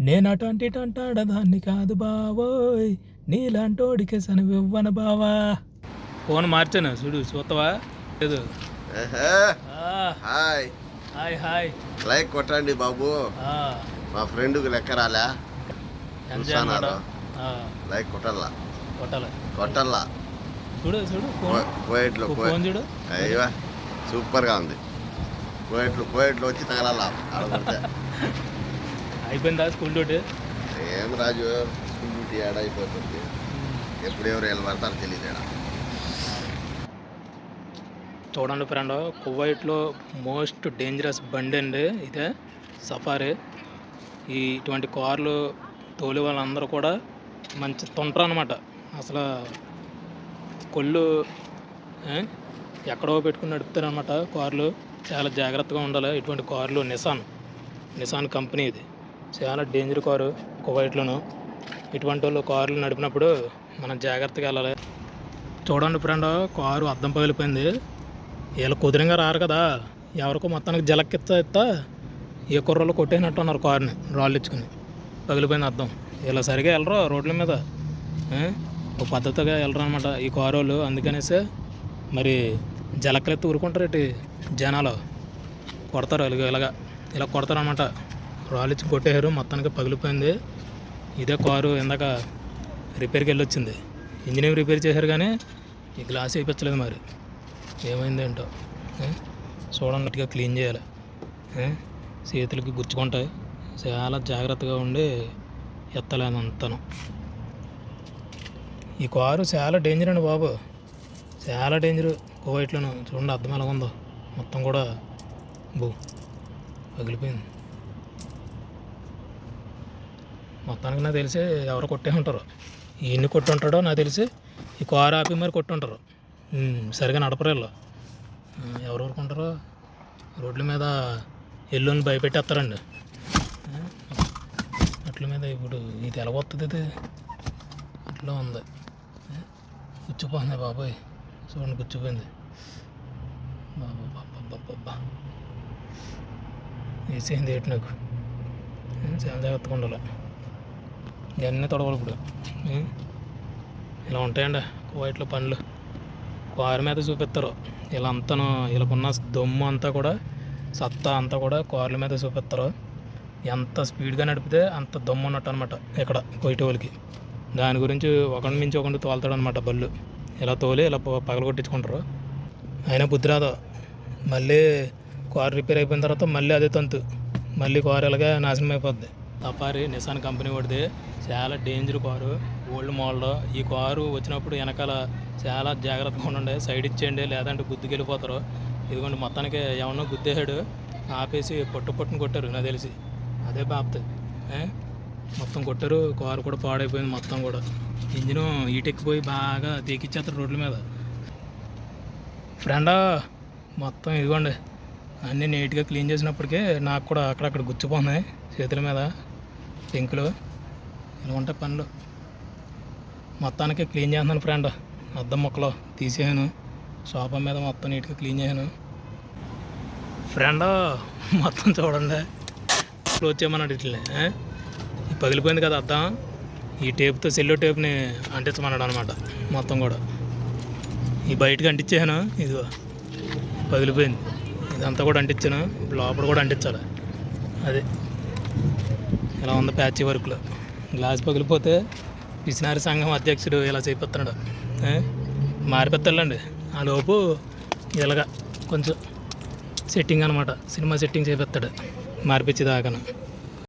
నేనటువంటి అంటాడదాన్ని కాదు బావోయ్. నీలాంటోడికి సనివ్వన బావా. ఫోన్ మార్చాను చూడు చూస్తావా లేదు. ఏహే, ఆ, హాయ్. Hi hi. లైక్ కొట్టండి బాబు. ఆ, మా ఫ్రెండ్కి లెక్క రాలే? ఆ, లైక్ కొట్టల్లా. కొట్టాలి. కొట్టల్లా. చూడు చూడు కోయట్లో ఫోన్ చూడు. అయ్యో సూపర్గా ఉంది. కోయట్లు కోయట్లు వచ్చి తగలాలా. ఆడబడితే అయిపోయిందా స్కూల్ డ్యూటీ? ఏం రాజు స్కూల్ డ్యూటీ ఏడ అయిపోతుంది. ఎప్పుడు ఎవరు వెళ్ళి పడతారో తెలియదు చూడండి ఫ్రెండ్ కువైట్లో మోస్ట్ డేంజరస్ బండి అండి ఇదే సఫారీ. ఈ ఇటువంటి కార్లు తోలి వాళ్ళందరూ కూడా మంచి తొంటరు అనమాట అసలు కొళ్ళు ఎక్కడో పెట్టుకుని నడుపుతారనమాట కార్లు. చాలా జాగ్రత్తగా ఉండాలి ఇటువంటి కార్లు. నిసాన్ నిసాన్ కంపెనీ ఇది. చాలా డేంజర్ కారు కువైట్లోను. ఇటువంటి వాళ్ళు కార్లు నడిపినప్పుడు మనం జాగ్రత్తగా వెళ్ళాలి. చూడండి ఫ్రెండ్ కారు అద్దం పగిలిపోయింది. వీళ్ళు కుదిరంగా రారు కదా. ఎవరికో మొత్తానికి జలక్కిత్త ఇస్తా ఏ కుర్రలు కొట్టేసినట్టు ఉన్నారు కారుని రాళ్ళు ఇచ్చుకుని. పగిలిపోయిన అద్దం. ఇలా సరిగా వెళ్ళరు రోడ్ల మీద. ఒక పద్ధతిగా వెళ్ళరు అనమాట ఈ కారు వాళ్ళు అందుకనేసి మరి జలక్కలెత్తి ఊరుకుంటారు ఇటు జనాలు. కొడతారు ఇలాగ ఇలా కొడతారు అనమాట రాలిచ్చి ఇచ్చి కొట్టేశారు. మొత్తానికి పగిలిపోయింది. ఇదే కారు ఇందాక రిపేర్కి వెళ్ళి వచ్చింది ఇంజనీర్ రిపేర్ చేశారు కానీ ఈ గ్లాస్ వేయించలేదు మరి. ఏమైంది ఏంటో చూడండి గట్టిగా క్లీన్ చేయాలి. చేతులకి గుచ్చుకుంటాయి. చాలా జాగ్రత్తగా ఉండి ఎత్తలేను అంతను ఈ కారు చాలా డేంజర్ అండి బాబు. చాలా డేంజర్ కోవైట్లోను చూడండి అర్థం ఎలా ఉందో. మొత్తం కూడా బూ పగిలిపోయింది. మొత్తానికి నాకు తెలిసి ఎవరు కొట్టే ఉంటారు. ఈయన్ని కొట్టి ఉంటాడో నాకు తెలిసి ఈ కారు ఆపి మరి కొట్టి ఉంటారు. సరిగా నడపరేళ్ళు ఎవరు ఊరుకుంటారో? రోడ్ల మీద ఎల్లుని భయపెట్టేస్తారండి. అట్ల మీద ఇప్పుడు ఇది ఎలా వస్తుంది ఇది. అట్లా ఉంది. గుచ్చిపోతుంది బాబాయ్. చూడండి గుచ్చిపోయింది. బాబా బాబా ఏంటి నాకు? చాలా జాగ్రత్తగా ఉండాలి. ఇవన్నీ తొడవాలి ఇప్పుడు. ఇలా ఉంటాయండి కువైట్లో పనులు. కారు మీద చూపిస్తారు. ఇలా అంతను వీళ్ళకున్న దమ్ము అంతా కూడా సత్తా అంతా కూడా కార్ల మీద చూపిస్తారు. ఎంత స్పీడ్గా నడిపితే అంత దమ్ము ఉన్నట్టు అనమాట ఇక్కడ కొయిట వాళ్ళకి దాని గురించి ఒకటి మించి ఒకటి తోలుతాడు అనమాట బళ్ళు. ఇలా తోలి ఇలా పగల కొట్టించుకుంటారు. అయినా బుద్ధి రాదు? మళ్ళీ కారు రిపేర్ అయిపోయిన తర్వాత మళ్ళీ అదే తంతు. మళ్ళీ కారు ఇలాగే నాశనం అయిపోద్ది. తపారి నిసాన్ కంపెనీ వాడిది. చాలా డేంజర్ కారు. Old model. ఈ కారు వచ్చినప్పుడు వెనకాల చాలా జాగ్రత్తగా ఉండండి. సైడ్ ఇచ్చేయండి. లేదంటే గుద్దుకెళ్ళిపోతారు. ఇదిగోండి మొత్తానికి ఏమన్నా గుద్దేశాడు. ఆపేసి పొట్టు పొట్టును కొట్టారు నాకు తెలిసి. అదే బాప్తే. మొత్తం కొట్టారు. కారు కూడా పాడైపోయింది మొత్తం కూడా. ఇంజిన్ ఈటెక్కిపోయి బాగా తీకిచ్చేస్తారు రోడ్ల మీద. ఫ్రెండా మొత్తం ఇదిగోండి. అన్నీ నీట్గా క్లీన్ చేసినప్పటికీ నాకు కూడా అక్కడక్కడ గుచ్చిపోతున్నాయి చేతుల మీద. పెంకులు ఇలా ఉంటాయి పనులు. మొత్తానికి క్లీన్ చేస్తున్నాను ఫ్రెండ్. అద్దం మొక్కలు తీసేసాను. సోఫా మీద మొత్తం నీట్గా క్లీన్ చేశాను. ఫ్రెండ్ మొత్తం చూడండి. క్లోజ్ చేయమన్నాడు ఇట్లనే పగిలిపోయింది కదా అద్దం. ఈ టేప్తో సెల్లో టేప్ని అంటించమన్నాడు అనమాట మొత్తం కూడా. ఈ బయటకు అంటించాను ఇదిగో. పగిలిపోయింది. ఇదంతా కూడా అంటించాను. లోపల కూడా అంటించాలి. అది. ఇలా ఉంది ప్యాచ్ వర్క్లో? గ్లాస్ పగిలిపోతే పిసినారి సంఘం అధ్యక్షుడు ఇలా చేపిస్తున్నాడు ఏ? ఆ లోపు ఇలాగా కొంచెం సెట్టింగ్ అనమాట సినిమా సెట్టింగ్ చేపిస్తాడు మార్పిచ్చి